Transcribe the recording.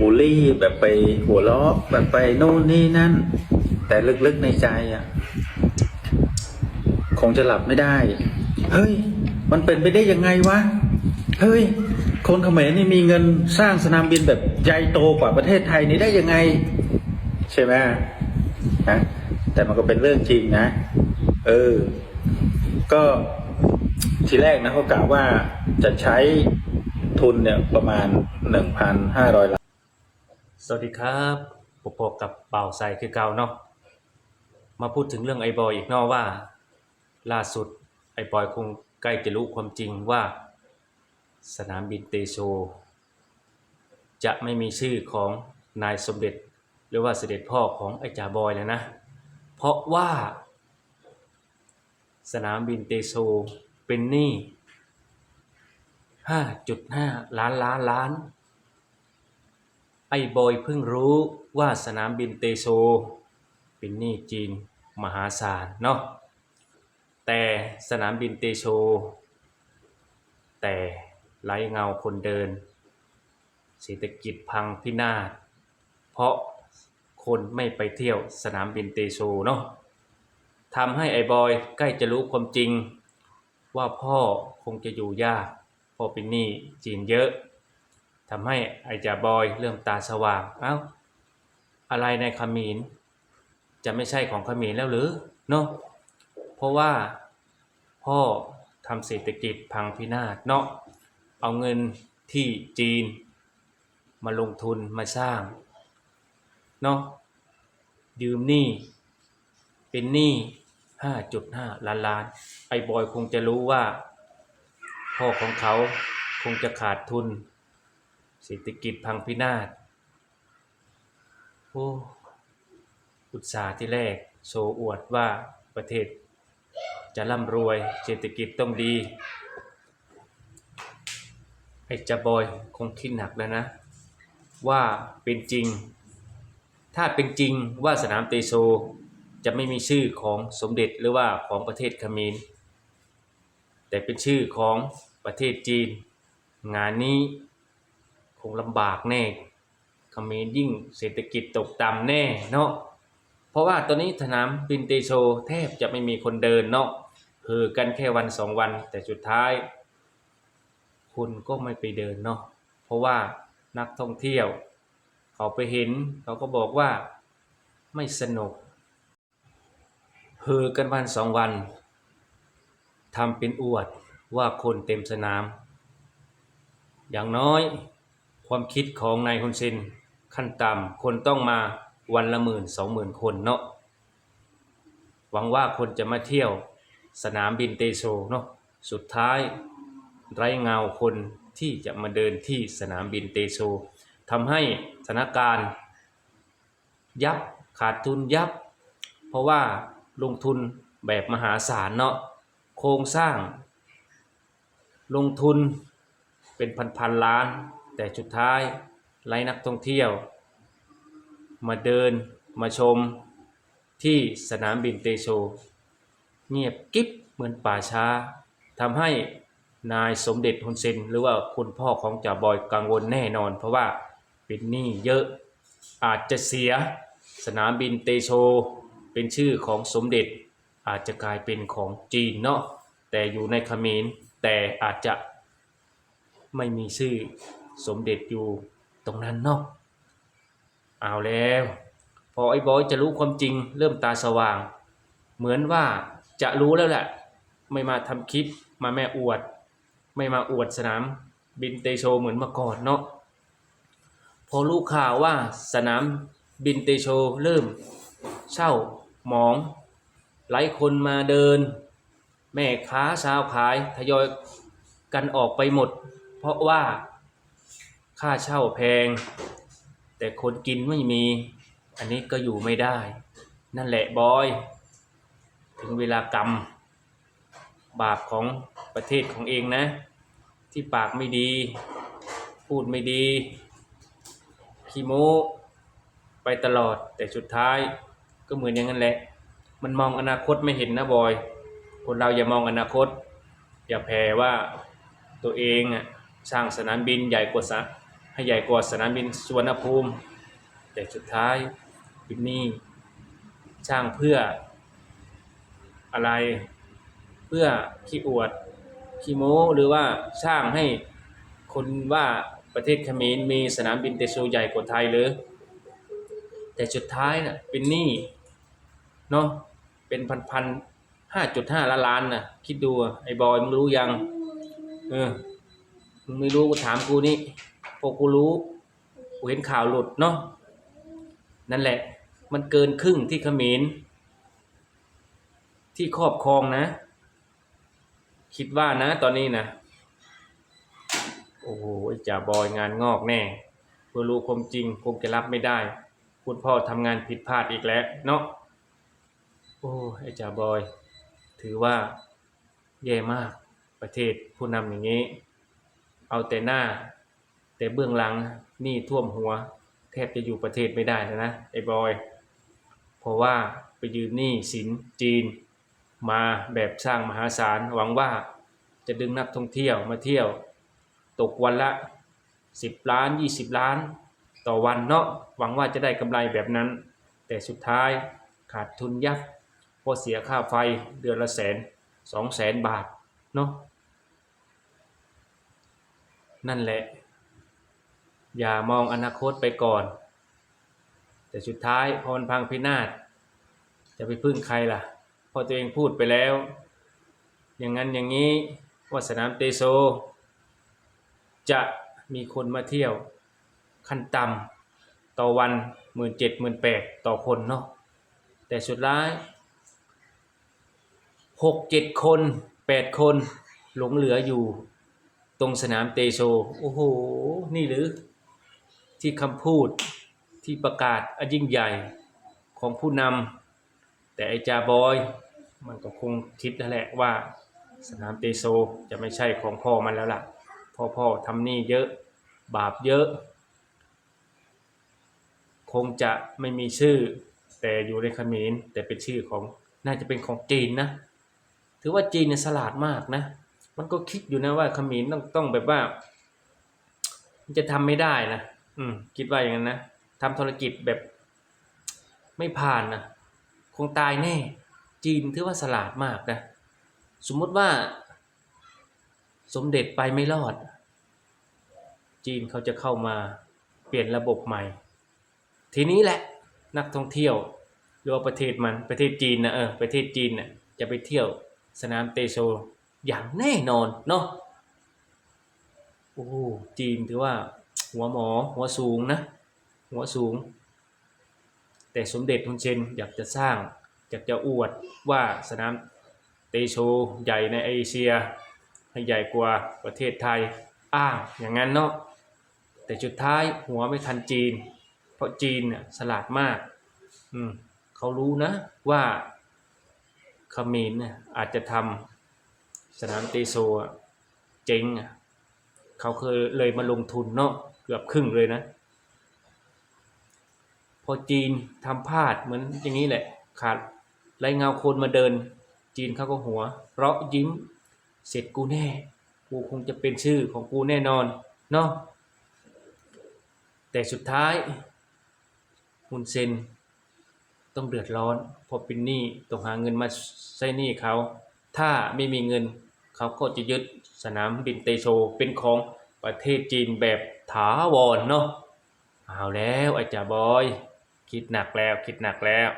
บูลลี่แบบไปหัวล้อแบบไปโน่นนี่นั่น แต่ลึกๆในใจอะ คงจะหลับไม่ได้ เฮ้ย มันเป็นไปได้ยังไงวะ เฮ้ย คนเขมรนี่มีเงินสร้างสนามบินแบบใหญ่โตกว่าประเทศไทยนี่ได้ยังไง ใช่ไหมนะแต่มันก็เป็นเรื่องจริงนะ เออ ก็ทีแรกนะเขากล่าวว่าจะใช้ทุนเนี่ยประมาณหนึ่งพันห้าร้อยล้าน สวัสดีครับผมพบกับเป่าใส่คือเก่าเนาะ มาพูดถึงเรื่องไอ้บอยอีกเนอะว่า ล่าสุดไอ้บอยคงใกล้จะรู้ความจริงว่า สนามบินเตโช จะไม่มีชื่อของนายสมเด็จ หรือว่าเสด็จพ่อของไอ้จ่าบอยแล้วนะ เพราะว่า สนามบินเตโชเป็นหนี้ 5.5 ล้านล้านล้าน ไอ้บอยเพิ่งรู้ว่าสนามบินเตโชเป็นหนี้จีนมหาศาลเนาะแต่สนามบินเตโช แต่ไร้เงาคนเดิน เศรษฐกิจพังพินาศเพราะคนไม่ไปเที่ยวสนามบินเตโชเนาะทำให้ไอ้บอยใกล้จะรู้ความจริง ว่าพ่อคงจะอยู่ยากเพราะเป็นหนี้จีนเยอะ ทำให้ไอจ่าบอยเริ่มตาสว่างเอ้าอะไรในขมินจะไม่ใช่ของขมินแล้วหรือเนาะเพราะว่าพ่อทำเศรษฐกิจพังพินาศเนาะเอาเงินที่จีน มาลงทุนมาสร้างเนาะยืมหนี้เป็นหนี้5.5 ล้านล้าน ไอ้บอยคงจะรู้ว่า พ่อของเขาคงจะขาดทุน เศรษฐกิจพังพินาศโอ้อุตสาห์ที่แรกโชว์อวดว่าประเทศ จะร่ำรวยเศรษฐกิจต้องดีไอ้จะบอยคงคิดหนักแล้วนะ ว่าเป็นจริง ถ้าเป็นจริงว่าสนามเตโชจะไม่มีชื่อของสมเด็จหรือว่าของประเทศขมรแต่เป็นชื่อของประเทศจีน งานนี้ งลำบากแน่เขมรยิ่งเศรษฐกิจตกต่ำแน่เนาะเพราะว่าตอนนี้สนามบินเตโชแทบจะไม่มีคนเดินเนาะเฮือกันแค่วันสองวัน แต่สุดท้าย คุณก็ไม่ไปเดินเนาะเพราะว่านักท่องเที่ยว เขาไปเห็นเขาก็บอกว่าไม่สนุกเฮือกันวันสองวันทำเป็นอวดว่าคนเต็มสนาม อย่างน้อย ความคิดของนายฮุนเซนขั้นต่ำคนต้องมาวันละหมื่นสองหมื่นคนเนาะหวังว่าคนจะมาเที่ยวสนามบินเตโชเนาะสุดท้ายไร้เงาคนที่จะมาเดินที่สนามบินเตโชทำให้สถานการณ์ยับขาดทุนยับ เพราะว่าลงทุนแบบมหาศาลเนาะโครงสร้าง ลงทุนเป็นพันๆล้าน แต่สุดท้ายไร้นักท่องเที่ยว มาเดินมาชมที่สนามบินเตโช เงียบกิ๊บเหมือนป่าช้าทำให้นายสมเด็จฮุนเซนหรือว่าคุณพ่อของจ่าบอยกังวลแน่นอน เพราะว่าเป็นหนี้เยอะอาจจะเสียสนามบินเตโช เป็นชื่อของสมเด็จอาจจะกลายเป็นของจีนเนาะแต่อยู่ในขมรแต่อาจจะไม่มีชื่อ สมเด็จอยู่ตรงนั้นเนาะเอาแล้ว พอไอ้บอยจะรู้ความจริงเริ่มตาสว่าง เหมือนว่าจะรู้แล้วแหละ ไม่มาทำคลิปมาแม่อวด ไม่มาอวดสนามบินเตโชเหมือนเมื่อก่อนเนาะพอรู้ข่าวว่าสนามบินเตโชเริ่มเช่าหมองหลายคนมาเดิน แม่ค้าชาวขายทยอยกันออกไปหมด เพราะว่า ค่าเช่าแพง แต่คนกินไม่มี อันนี้ก็อยู่ไม่ได้ นั่นแหละบอย ถึงเวลากรรม บาปของประเทศของเองนะ ที่ปากไม่ดี พูดไม่ดีขี้โม้ไปตลอดแต่สุดท้ายก็เหมือนอย่างนั้นแหละ มันมองอนาคตไม่เห็นนะบอย คนเราอย่ามองอนาคต อย่าแผ่ว่าตัวเองอะสร้างสนามบินใหญ่กว่าส ให้ใหญ่กว่าสนามบินสุวรรณภูมิ แต่สุดท้ายบินนี่สร้างเพื่ออะไร เพื่อขี้อวดขี้โม้หรือว่าสร้างให้คนว่าประเทศเขมรมีสนามบินเตโชใหญ่กว่าไทยหรือ แต่สุดท้ายน่ะเป็นหนี้เนาะเป็นพันพันห้าจุดห้าล้านล้านน่ะ คิดดูไอ้บอยมึงรู้ยัง เออมึงไม่รู้กูถามกูนี่ พอกูรู้กูเห็นข่าวหลุดเนาะนั่นแหละ มันเกินครึ่งที่เขมรที่ครอบครองนะ คิดว่านะ ตอนนี้นะโอ้โหไอ้จ่าบอยงานงอกแน่เพื่อรู้ความจริงคงจะรับไม่ได้คุณพ่อทำงานผิดพลาดอีกแล้วเนาะโอ้ไอ้จ่าบอย ถือว่าแย่มากประเทศผู้นำอย่างนี้ เอาแต่หน้า แต่เบื้องหลังนี่ท่วมหัว แทบจะอยู่ประเทศไม่ได้แล้วนะไอ้บอย เพราะว่าไปยืมหนี้สินจีน มาแบบสร้างมหาศาลหวังว่าจะดึงนักท่องเที่ยวมาเที่ยว ตกวันละ 10 ล้าน 20 ล้าน ต่อวันเนาะหวังว่าจะได้กำไรแบบนั้น แต่สุดท้ายขาดทุนยับเพราะเสียค่าไฟเดือนละแสนสองแสนบาทเนาะนั่นแหละ อย่ามองอนาคตไปก่อน แต่สุดท้ายพอมันพังพินาศจะไปพึ่งใครล่ะพอตัวเองพูดไปแล้ว อย่างนั้นอย่างนี้ว่าสนามเตโซ จะมีคนมาเที่ยวขั้นต่ำต่อวันหมื่นเจ็ดหมื่นแปดต่อคนเนาะแต่สุดท้ายหกเจ็ดคนแปดคนหลงเหลืออยู่ตรงสนามเตโชโอ้โห นี่หรือ ที่คำพูดที่ประกาศอันยิ่งใหญ่ของผู้นำแต่ไอจาบอย มันก็คงคิดนั่นแหละว่า สนามเตโซจะไม่ใช่ของพ่อมันแล้วล่ะ พ่อพ่อทำนี้เยอะบาปเยอะ คงจะไม่มีชื่อแต่อยู่ในขมรแต่เป็นชื่อของน่าจะเป็นของจีนนะ ถือว่าจีนเนี่ยฉลาดมากนะ มันก็คิดอยู่นะว่าขมรต้องต้องแบบว่า มันจะทำไม่ได้นะ อืม คิดว่าอย่างนั้นนะทำธุรกิจแบบ ไม่ผ่านนะคงตายแน่ จีนถือว่าฉลาดมากนะ สมมุติว่า สมเด็จไปไม่รอด จีนเขาจะเข้ามาเปลี่ยนระบบใหม่ ทีนี้แหละ นักท่องเที่ยว หรือว่าประเทศมันประเทศจีนนะเออประเทศจีนน่ะจะไปเที่ยวสนามเตโชอย่างแน่นอนเนาะโอ้จีนถือว่า หัวหมอหัวสูงนะหัวสูง แต่สมเด็จฮุนเซนอยากจะสร้างอยากจะอวดว่าสนามเตโชใหญ่ในเอเชีย ให้ใหญ่กว่าประเทศไทยอ้างอย่างนั้นเนาะแต่สุดท้ายหัวไม่ทันจีน เพราะจีนเนี่ยฉลาดมากอืมเขารู้นะว่าเขมรเนี่ยอาจจะทำสนามเตโซเจ๊งเขาเคยเลยมาลงทุนเนาะ เกือบครึ่งเลยนะ พอจีนทำพลาดเหมือนอย่างนี้แหละ ขาดไรเงาคนมาเดิน จีนเขาก็หัว เราะยิ้ม เสร็จกูแน่ กูคงจะเป็นชื่อของกูแน่นอนเนาะแต่สุดท้ายฮุนเซนต้องเดือดร้อนพอเป็นหนี้ต้องหาเงินมาใช้หนี้เขา ถ้าไม่มีเงินเขาก็จะยึดสนามบินเตโชเป็นของประเทศจีนแบบ ถาวรเนาะเอาแล้วไอ้จ่าบอย คิดหนักแล้วคิดหนักแล้ว